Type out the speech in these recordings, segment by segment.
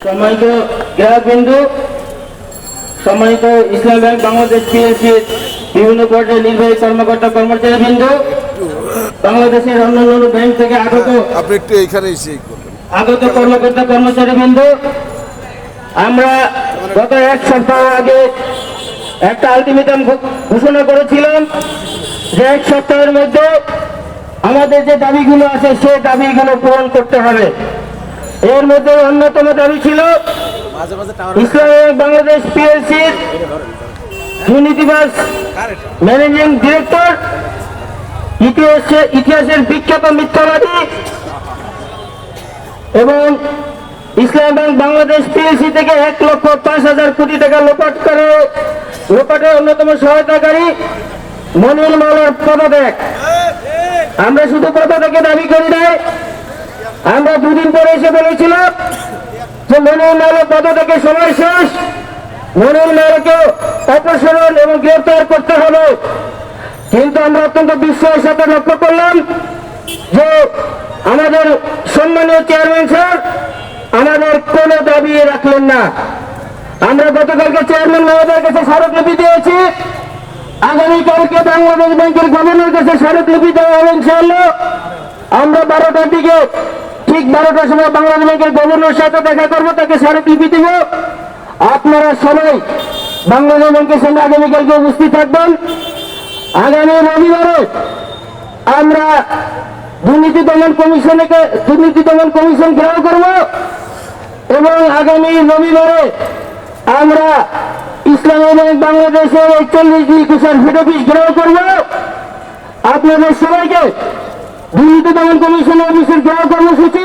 সম্মানিত গ্রাহকবিন্দু সম্মানিত ইসলাম ব্যাংক বাংলাদেশ পিএলসির বিভিন্ন পর্যায়ের নির্বাহী কর্মকর্তা কর্মচারী বিন্দু বাংলাদেশের অন্যান্য ব্যাংক থেকে আগত আপনি একটু আগত কর্মকর্তা কর্মচারী বিন্দু আমরা গত এক সপ্তাহ আগে একটা আলটিমেটাম ঘোষণা করেছিলাম যে এক সপ্তাহের মধ্যে আমাদের যে দাবিগুলো আছে সেই দাবিগুলো পূরণ করতে হবে। এর মধ্যে অন্যতম দাবি ছিল ইসলামিক বাংলাদেশ পিএলসির দুর্নীতিবাজ ম্যানেজিং ডিরেক্টর ইতিহাসে ইতিহাসের বিখ্যাত মিথ্যাবাদী এবং ইসলাম ব্যাংক বাংলাদেশ পিএলসি থেকে এক লক্ষ পাঁচ হাজার কোটি টাকা লোপাট করে লোপাটের অন্যতম সহায়তাকারী মনির মাওলার পদত্যাগ। আমরা শুধু পদত্যাগে দাবি করি নাই আমরা দুদিন পরে এসে বলেছিলাম যে মনির মাওলার পদত্যাগে সময় শেষ। মনির মাওলাকে অপসারণ এবং গ্রেফতার করতে হবে। কিন্তু আমরা অত্যন্ত বিস্ময়ের সাথে লক্ষ্য করলাম যে আমাদের সম্মানীয় চেয়ারম্যান স্যার আমাদের কোনো দাবি রাখলেন না। আমরা গতকালকে চেয়ারম্যান মহোদয়ের কাছে স্মারকলিপি দিয়েছি। আগামীকালকে বাংলাদেশ ব্যাংকের গভর্নর কাছে স্মারকলিপি দেওয়া হবে ইনশাআল্লাহ। আমরা বারোটার দিকে ঠিক বারোটার সময় বাংলাদেশ ব্যাংকের গভর্নর সাথে দেখা করব, তাকে স্মারকলিপি দিব। আপনারা সবাই বাংলাদেশ ব্যাংকের সঙ্গে আগামীকালকে উপস্থিত থাকবেন। আগামী রবিবারে আমরা দুর্নীতি দমন কমিশনকে দুর্নীতি দমন কমিশন ঘেরাও করব এবং আগামী রবিবারে আমরা ইসলামী ব্যাংক বাংলাদেশের একচল্লিশ একুশের হেড অফিস ঘেরাও করব। আপনাদের সবাইকে দুর্নীতি দমন কমিশন অফিসের ঘেরাও কর্মসূচি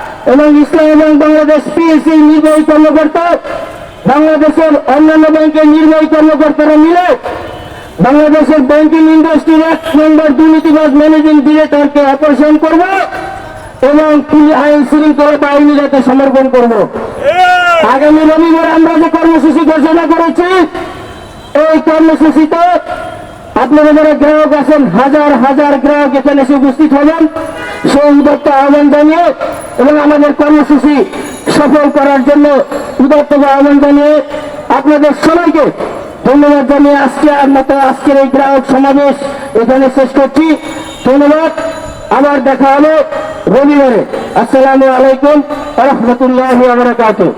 এবং ইসলাম এবং বাংলাদেশ পিএসসি নির্বাহী কর্মকর্তা, বাংলাদেশের অন্যান্য ব্যাংকের নির্বাহী কর্মকর্তারা মিলে বাংলাদেশের ব্যাংকিং ইন্ডাস্ট্রির এক নম্বর দুর্নীতিবাজ ম্যানেজিং ডিরেক্টরকে অপারেশন করব এবং পুলিশ আইন শৃঙ্খলা বাহিনীকে সমর্পণ করব। আগামী রবিবার আমরা যে কর্মসূচি ঘোষণা করেছি, এই কর্মসূচিতে আপনারা যারা গ্রাহক আছেন, হাজার হাজার গ্রাহক এখানে এসে উপস্থিত হবেন। সেই উদত্ত আহ্বান জানিয়ে এবং আমাদের কর্মসূচি সফল করার জন্য উদত্ত আহ্বান জানিয়ে আপনাদের সবাইকে ধন্যবাদ জানিয়ে আজকে আর মতো আজকের এই গ্রাহক সমাবেশ এখানে শেষ করছি। ধন্যবাদ। আবার দেখা হবে রবিবারে। আসসালামু আলাইকুম। রহমতুল্লাহ বারকাতুহ।